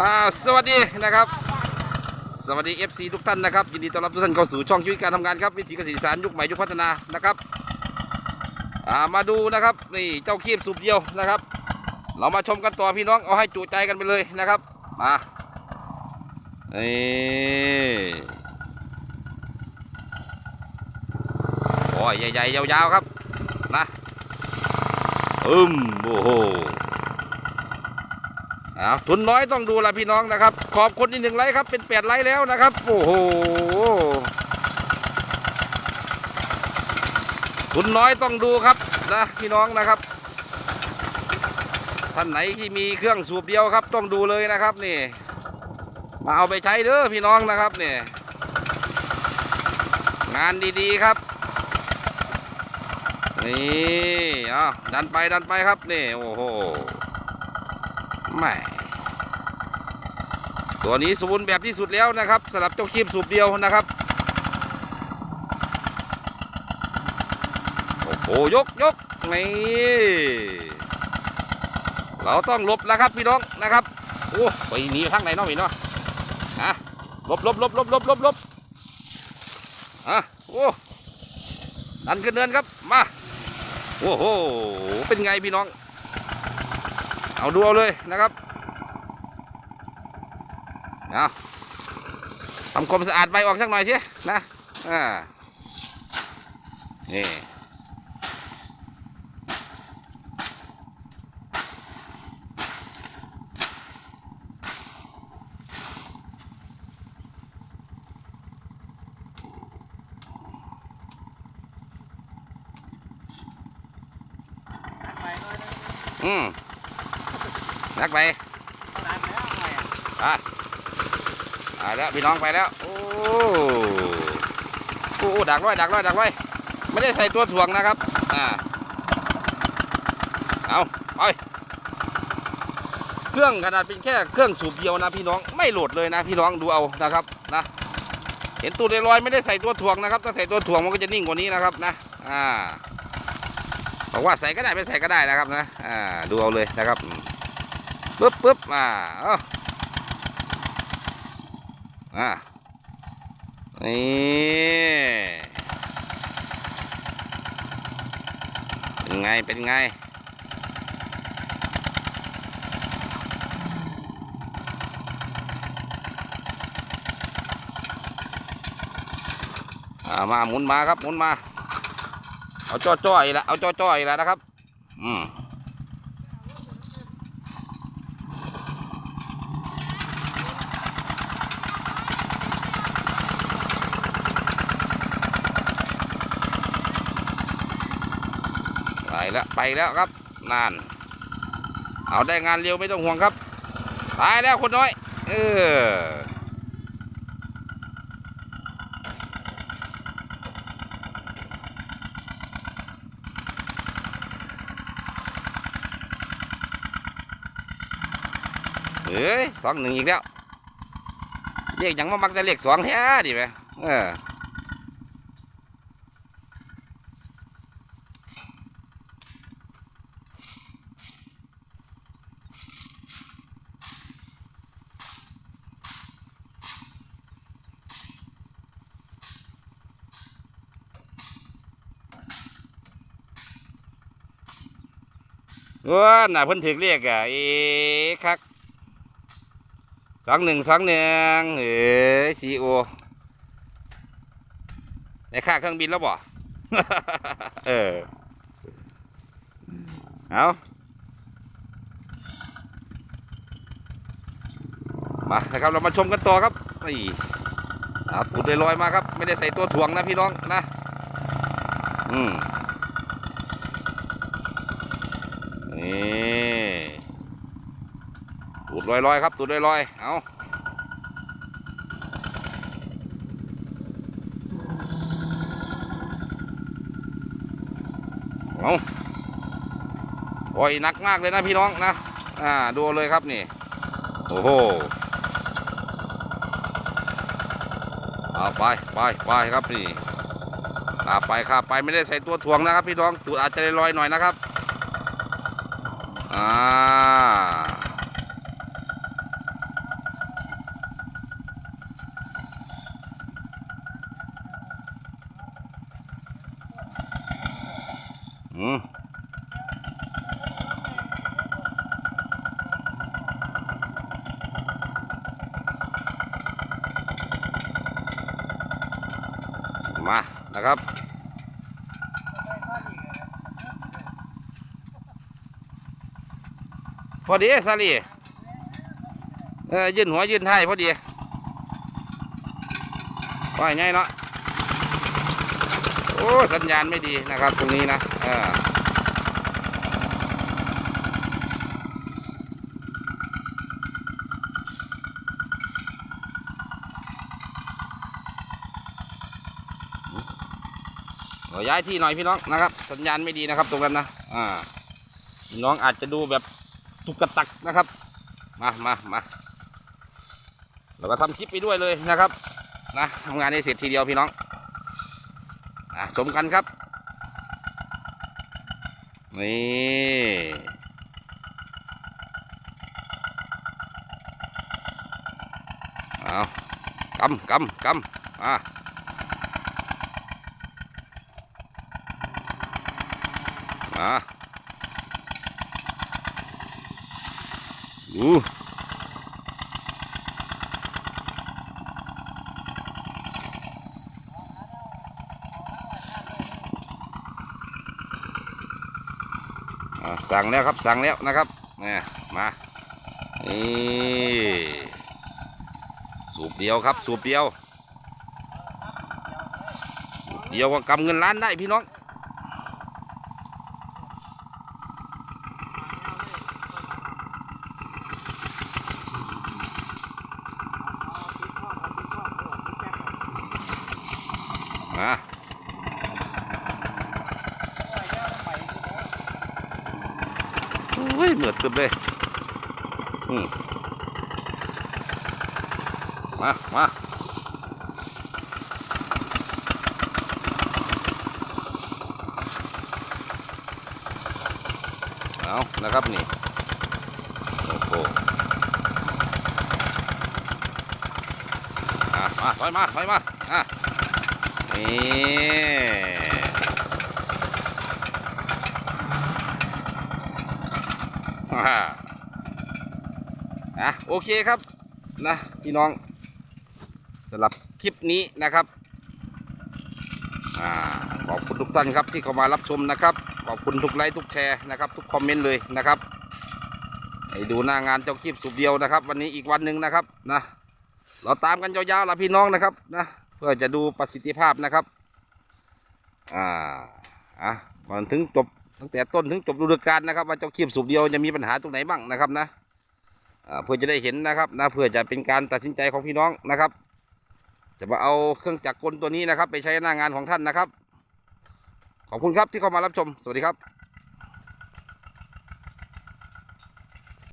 อ่าสวัสดีนะครับ สวัสดี FC ทุกท่านนะครับ ยินดีต้อนรับทุกท่านเข้าสู่ช่องชีวิตการทำงานครับวิถีเกษตรอีสารยุคใหม่ยุคพัฒนานะครับอ่ามาดูนะครับนี่เจ้าคีบสูบเดียวนะครับ เรามาชมกันต่อพี่น้องเอาให้จุใจกันไปเลยนะครับมานี่โอ้ยใหญ่ๆยาวๆครับนะอึมโอ้โห เอาทุนน้อยต้องดูละพี่น้องนะครับ ขอบคุณอีกหนึ่งไลค์ครับ เป็นแปดไลค์แล้วนะครับ โอ้โหทุนน้อยต้องดูครับนะพี่น้องนะครับท่านไหนที่มีเครื่องสูบเดียวครับ ต้องดูเลยนะครับนี่ มาเอาไปใช้เด้อพี่น้องนะครับนี่งานดีๆครับนี่เอาดันไปดันไปครับนี่โอ้โหแหม่ ตัวนี้สมบูรณ์แบบที่สุดแล้วนะครับสำหรับเจ้าคีบสูบเดียวนะครับ โอ้โหยกยกนี่เราต้องหลบแล้วครับพี่น้องนะครับโอ้ไปหนีทางไหนเนาะพี่เนาะฮะหลบหลบหลบหลบหลบหลบหลบอะโอ้ดันขึ้นเนินครับมาโอ้โหเป็นไงพี่น้อง เอาดูเอาเลยนะครับ เอาทำความสะอาดใบออกสักหน่อยสินะอ่านี่อืมนักไปอะอ่า แล้วพี่น้องไปแล้ว โอ้โอ้ดักไว้ดักไว้ดักไว้ไม่ได้ใส่ตัวถ่วงนะครับ อ่า เอาไป เครื่องขนาดเป็นแค่เครื่องสูบเดียวนะพี่น้อง ไม่โหลดเลยนะพี่น้องดูเอานะครับนะ เห็นตัวลอยไม่ได้ใส่ตัวถ่วงนะครับ ถ้าใส่ตัวถ่วงมันก็จะนิ่งกว่านี้นะครับนะ อ่า บอกว่าใส่ก็ได้ไม่ใส่ก็ได้นะครับนะ อ่า ดูเอาเลยนะครับปึ๊บปึ๊บอ่า อะนี่เป็นไง เป็นไง อ่า มาหมุนมาครับหมุนมา เอาจ้อจ้อยละเอาจ้อจ้อยละนะครับ อืม แล้วไปแล้วครับนาน เอาได้งานเร็วไม่ต้องห่วงครับไปแล้วคนน้อย เออเอ้ยสองหนึ่งอีกแล้วเลขหยังมามักแต่เลขสองแท้ดิไหมเออ ว้าน่ะเพิ่นถึกเรียกอะเอ๊คักสองหนึ่งสองหนึ่งเอ๋ซีโอได้ค่าเครื่องบินแล้วบ่เออเอามานะครับเรามาชมกันต่อครับนี่เอาตูดลอยๆมาครับ ไม่ได้ใส่ตัวถ่วงนะพี่น้องนะ อืม นี่ตูดลอยๆครับตูดลอยๆเอาเอาโอ้ยหนักมากเลยนะพี่น้องนะ อ่า ดูเลยครับนี่ โอ้โหเอาไปไปไปครับนี่ข้าไปข้าไปไม่ได้ใส่ตัวถ่วงนะครับพี่น้องตูดอาจจะลอยหน่อยนะครับ อืมมานะครับ พอดีสาลีเออยืนหัวยืนท้ายพอดีว่าไงเนาะโอ้สัญญาณไม่ดีนะครับ ตรงนี้นะเออขอย้ายที่หน่อยพี่น้องนะครับ สัญญาณไม่ดีนะครับ ตรงนั้นนะอ่าน้องอาจจะดูแบบุกกะตักนะครับ มามามาเราก็ทำคลิปไปด้วยเลยนะครับนะทำงานให้เสร็จทีเดียวพี่น้องอะชมกันครับ นี่เอากำกำกำอะอะ อะสั่งแล้วครับสั่งแล้วนะครับเนี่ยมานี่สูบเดียวครับ สูบเดียวสูบเดียวก็กำเงินล้านได้พี่น้อง มาโอ้ ยเหมือดตึบเลยอืมมามาเอานะครับนี่ โอ้โหอะมาถอยมาถอยมาอะนี่ ฮ่าอะโอเคครับนะพี่น้องสำหรับคลิปนี้นะครับอขอบคุณทุกท่านครับที่เข้ามารับชมนะครับ ขอบคุณทุกไลค์ทุกแชร์นะครับ ทุกคอมเมนต์เลยนะครับให้ดูหน้างานเจ้ากีบสุบเดียวนะครับ วันนี้อีกวันหนึ่งนะครับนะเราตามกันยาวๆละพี่น้องนะครับนะเพื่อจะดูประสิทธิภาพนะครับอ่าอะก่อนถึงจบ ตั้งแต่ต้นถึงจบฤดูกาลนะครับว่าเจ้าคีบสูบเดียวจะมีปัญหาตรงไหนบ้างนะครับนะเพื่อจะได้เห็นนะครับนะเพื่อจะเป็นการตัดสินใจของพี่น้องนะครับ จะมาเอาเครื่องจักรกลตัวนี้นะครับ ไปใช้หน้างานของท่านนะครับ ขอบคุณครับที่เข้ามารับชม สวัสดีครับ